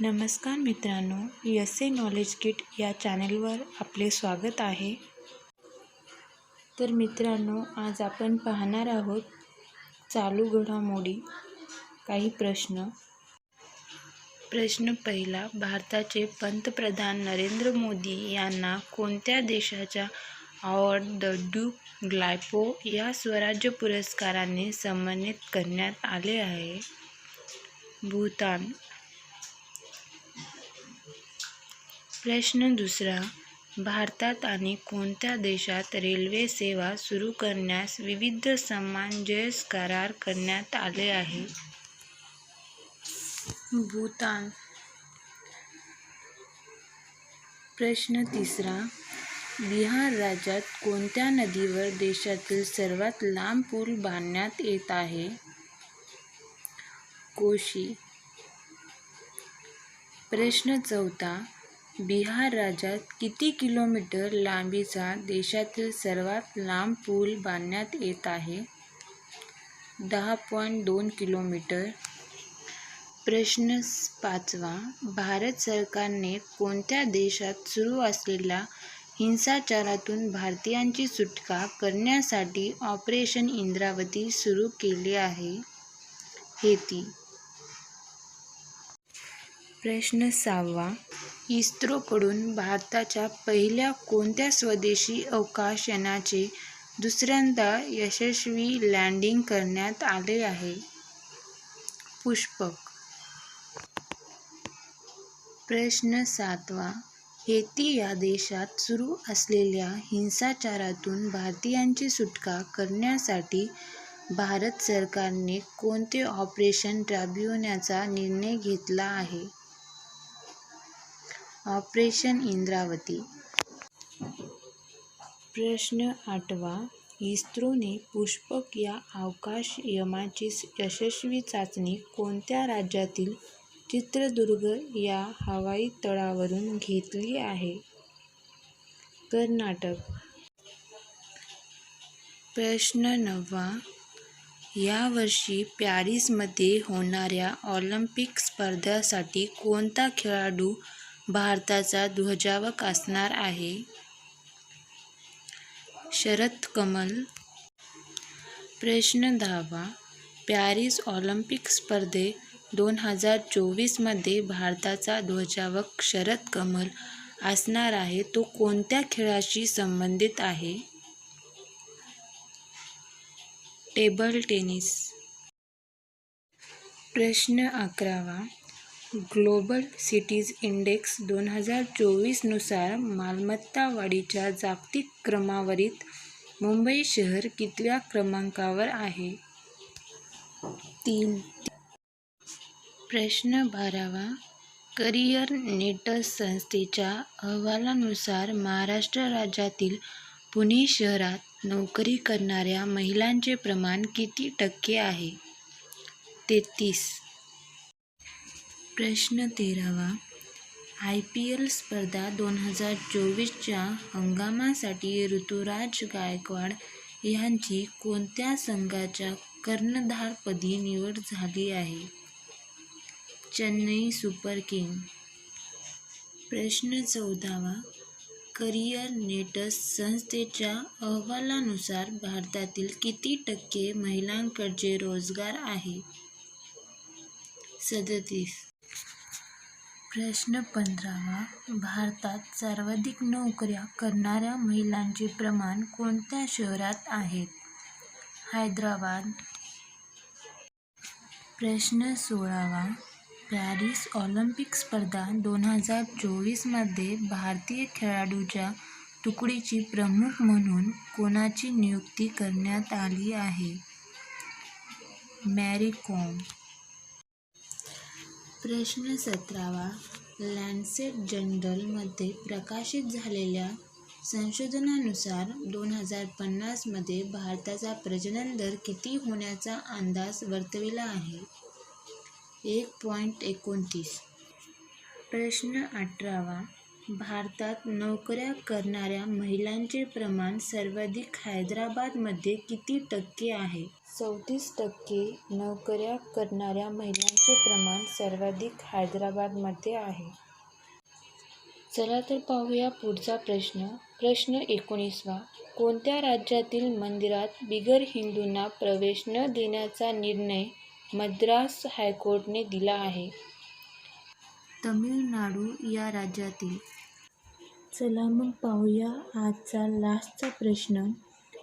नमस्कार मित्रांनो S A knowledge kit या चॅनलवर आपले स्वागत आहे. तर मित्रांनो आज आपण पाहणार आहोत चालू घडामोडी. काही प्रश्न. प्रश्न पहिला भारताचे पंतप्रधान नरेंद्र मोदी यांना कोणत्या देशाच्या ऑर द ड्यूक ग्लायपो या स्वराज्य पुरस्काराने सन्मानित करण्यात आले आहे? भूतान. प्रश्न दुसरा भारतात आणि कोणत्या देशात रेल्वे सेवा सुरू करण्यास विविध सामंजस्य करार करण्यात आले आहे? भूतान. प्रश्न तिसरा बिहार राज्यात कोणत्या नदीवर देशातील सर्वात लांब पूल बांधण्यात येत आहे? कोशी. प्रश्न चौथा बिहार राज्यात किती किलोमीटर लांबीचा देशातील सर्वात लांब पूल बांधण्यात येत आहे? दहा पॉईंट दोन किलोमीटर. प्रश्न पाचवा. भारत सरकारने कोणत्या देशात सुरू असलेल्या हिंसाचारातून भारतीयांची सुटका करण्यासाठी ऑपरेशन इंद्रावती सुरू केले आहे? हेती प्रश्न सहावा. इस्रोकडून भारताच्या पहिल्या कोणत्या स्वदेशी अवकाशयानाचे दुसऱ्यांदा यशस्वी लँडिंग करण्यात आले आहे? पुष्पक. प्रश्न सातवा. हेती या देशात सुरू असलेल्या हिंसाचारातून भारतीयांची सुटका करण्यासाठी भारत सरकारने कोणते ऑपरेशन राबविण्याचा निर्णय घेतला आहे? ऑपरेशन इंद्रावती. प्रश्न आठवा. इस्रोने पुष्पक या अवकाशयानाची यशस्वी चाचणी कोणत्या राज्यातील चित्रदुर्ग या हवाई तळावरून घेतली आहे? कर्नाटक. प्रश्न नववा. यावर्षी पॅरिसमध्ये होणाऱ्या ऑलिम्पिक स्पर्धांसाठी कोणता खेळाडू भारताचा ध्वजावक असणार आहे. शरद कमल. प्रश्न दहावा. पॅरिस ऑलिम्पिक स्पर्धे दोन हजार चोवीसमध्ये भारताचा ध्वजावक शरद कमल असणार आहे. तो कोणत्या खेळाशी संबंधित आहे? Table tennis. प्रश्न अकरावा. ग्लोबल सिटीज इंडेक्स दोन हजार चोवीसनुसार मालमत्ता वाढीच्या जागतिक क्रमवारीत मुंबई शहर कितव्या क्रमांकावर आहे? तीन. प्रश्न बारावा. करिअर नेटस संस्थेच्या अहवालानुसार महाराष्ट्र राज्यातील पुणे शहरात नोकरी करणाऱ्या महिलांचे प्रमाण किती टक्के आहे? तेहतीस. प्रश्न तेरावा. आय पी एल स्पर्धा दोन हजार चोवीसच्या हंगामासाठी ऋतुराज गायकवाड यांची कोणत्या संघाच्या कर्णधारपदी निवड झाली आहे? चेन्नई सुपर किंग प्रश्न चौदावा. करिअर नेटस संस्थेच्या अहवालानुसार भारतातील किती टक्के महिलांकडचे रोजगार आहे? सदतीस. प्रश्न पंधरावा. भारतात सर्वाधिक नोकऱ्या करणाऱ्या महिलांचे प्रमाण कोणत्या शहरात आहेत हैदराबाद. प्रश्न सोळावा. पॅरिस ऑलिम्पिक स्पर्धा दोन हजार चोवीसमध्ये भारतीय खेळाडूच्या तुकडीची प्रमुख म्हणून कोणाची नियुक्ती करण्यात आली आहे? मॅरी कॉम. प्रश्न सतरावा. लॅन्सेट जनरलमध्ये प्रकाशित झालेल्या संशोधनानुसार दोन हजार पन्नासमध्ये भारताचा प्रजनन दर किती होण्याचा अंदाज वर्तविला आहे? एक पॉईंट एकोणतीस. प्रश्न अठरावा. भारतात नोकऱ्या करणाऱ्या महिलांचे प्रमाण सर्वाधिक हैदराबादमध्ये किती टक्के आहे? चौतीस टक्के नोकऱ्या करणाऱ्या महिलांचे प्रमाण सर्वाधिक हैदराबादमध्ये आहे. चला तर पाहूया पुढचा प्रश्न. प्रश्न एकोणीसवा. कोणत्या राज्यातील मंदिरात बिगर हिंदूंना प्रवेश न देण्याचा निर्णय मद्रास हायकोर्टने दिला आहे? तमिळनाडू या राज्यातील चला मग पाहूया आजचा लास्टचा प्रश्न.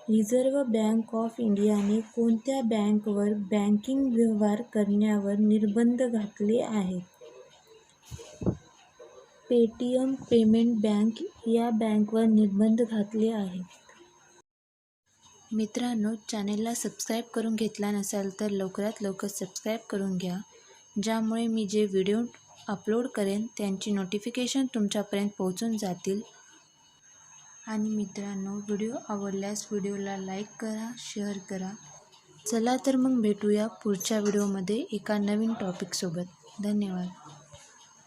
रिझर्व्ह बँक ऑफ इंडियाने कोणत्या बँकवर बँकिंग व्यवहार करण्यावर निर्बंध घातले आहेत? पेटीएम पेमेंट बँक या बँकवर निर्बंध घातले आहेत. मित्रांनो चॅनेलला सबस्क्राईब करून घेतला नसाल तर लवकरात लवकर सबस्क्राईब करून घ्या. ज्यामुळे मी जे व्हिडिओ अपलोड करेन त्यांची नोटिफिकेशन तुमच्यापर्यंत पोहोचून जातील. आणि मित्रांनो व्हिडिओ आवडल्यास व्हिडिओला लाईक करा शेअर करा. चला तर मग भेटूया पुढच्या व्हिडिओमध्ये एका नवीन टॉपिकसोबत धन्यवाद.